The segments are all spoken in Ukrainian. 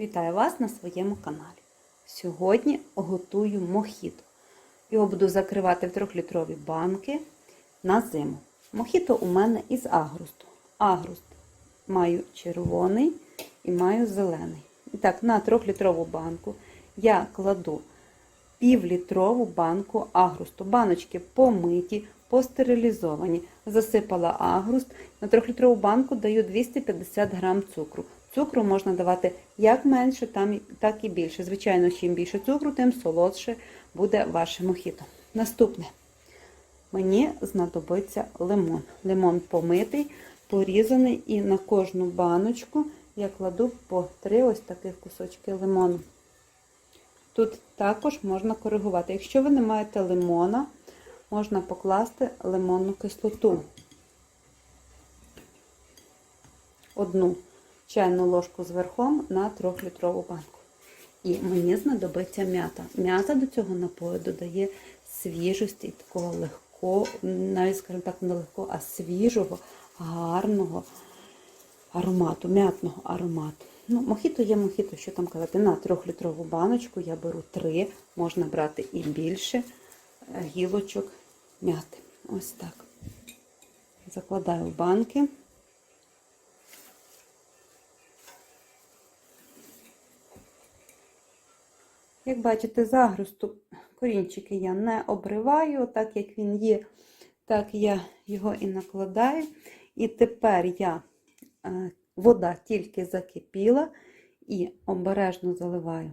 Вітаю вас на своєму каналі. Сьогодні готую мохіто. Його буду закривати в 3-літрові банки на зиму. Мохіто у мене із агрусту. Агруст маю червоний і маю зелений. І так, на 3-літрову банку я кладу півлітрову банку агрусту. Баночки помиті, постерилізовані. Засипала агруст. На 3-літрову банку даю 250 грам цукру. Цукру можна давати як менше, так і більше. Звичайно, чим більше цукру, тим солодше буде ваше мохіто. Наступне. Мені знадобиться лимон. Лимон помитий, порізаний, і на кожну баночку я кладу по три ось таких кусочки лимону. Тут також можна коригувати. Якщо ви не маєте лимона, можна покласти лимонну кислоту. Одну чайну ложку з верхом на 3-літрову банку. І мені знадобиться м'ята. М'ята до цього напою додає свіжості, і такого легкого, навіть, скажімо так, не легкого, а свіжого, гарного аромату, м'ятного аромату. Ну, Мохіто є мохіто, що там казати, на 3-літрову баночку я беру 3, можна брати і більше гілочок м'яти. Ось так. Закладаю в банки. Як бачите, загрусту корінчики я не обриваю, так як він є, так я його і накладаю. І тепер я е, вода тільки закипіла і обережно заливаю.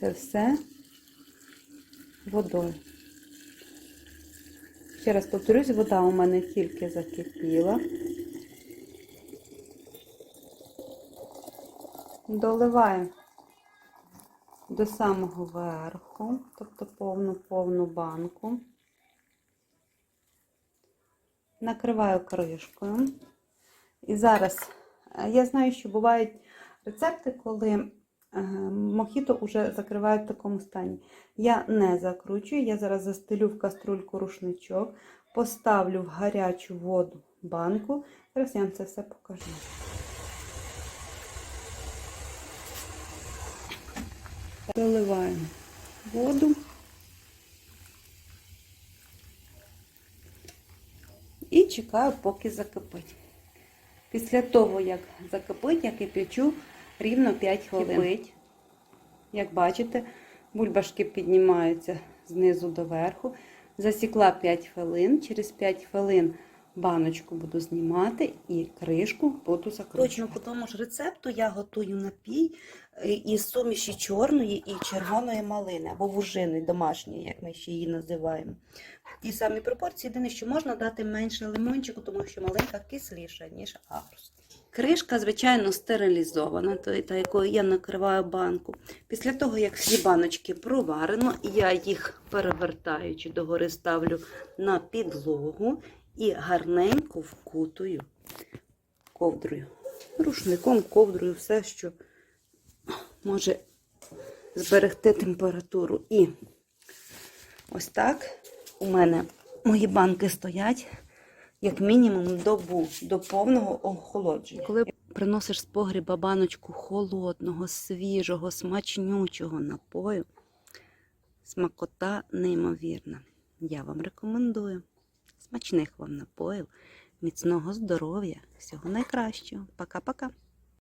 Це все водою. Ще раз повторюсь, вода у мене тільки закипіла. Доливаю до самого верху, тобто повну-повну банку. Накриваю кришкою. І зараз я знаю, що бувають рецепти, коли мохіто вже закривають в такому стані. Я не закручую, я зараз застелю в каструльку рушничок, поставлю в гарячу воду банку. Зараз я вам це все покажу. Заливаємо воду і чекаю, поки закипить. Після того, як закипить, я кипячу рівно 5 хвилин. Як бачите, бульбашки піднімаються знизу до верху. Засікла 5 хвилин. Через 5 хвилин баночку буду знімати і кришку буду закручувати. Точно по тому ж рецепту я готую напій е, із суміші чорної і червоної малини, або вужини домашньої, як ми ще її називаємо. Ті самі пропорції, єдине, що можна дати менше лимончику, тому що малинка кисліша, ніж агрус. Кришка, звичайно, стерилізована, та якою я накриваю банку. Після того, як всі баночки проварено, я їх перевертаючи догори ставлю на підлогу і гарненько вкутую ковдрою. Рушником, ковдрою, все, що може зберегти температуру. І ось так у мене мої банки стоять як мінімум добу до повного охолодження. Коли приносиш з погріба баночку холодного, свіжого, смачнючого напою, смакота неймовірна. Я вам рекомендую. Смачних вам напоїв, міцного здоров'я, всього найкращого. Пока-пока.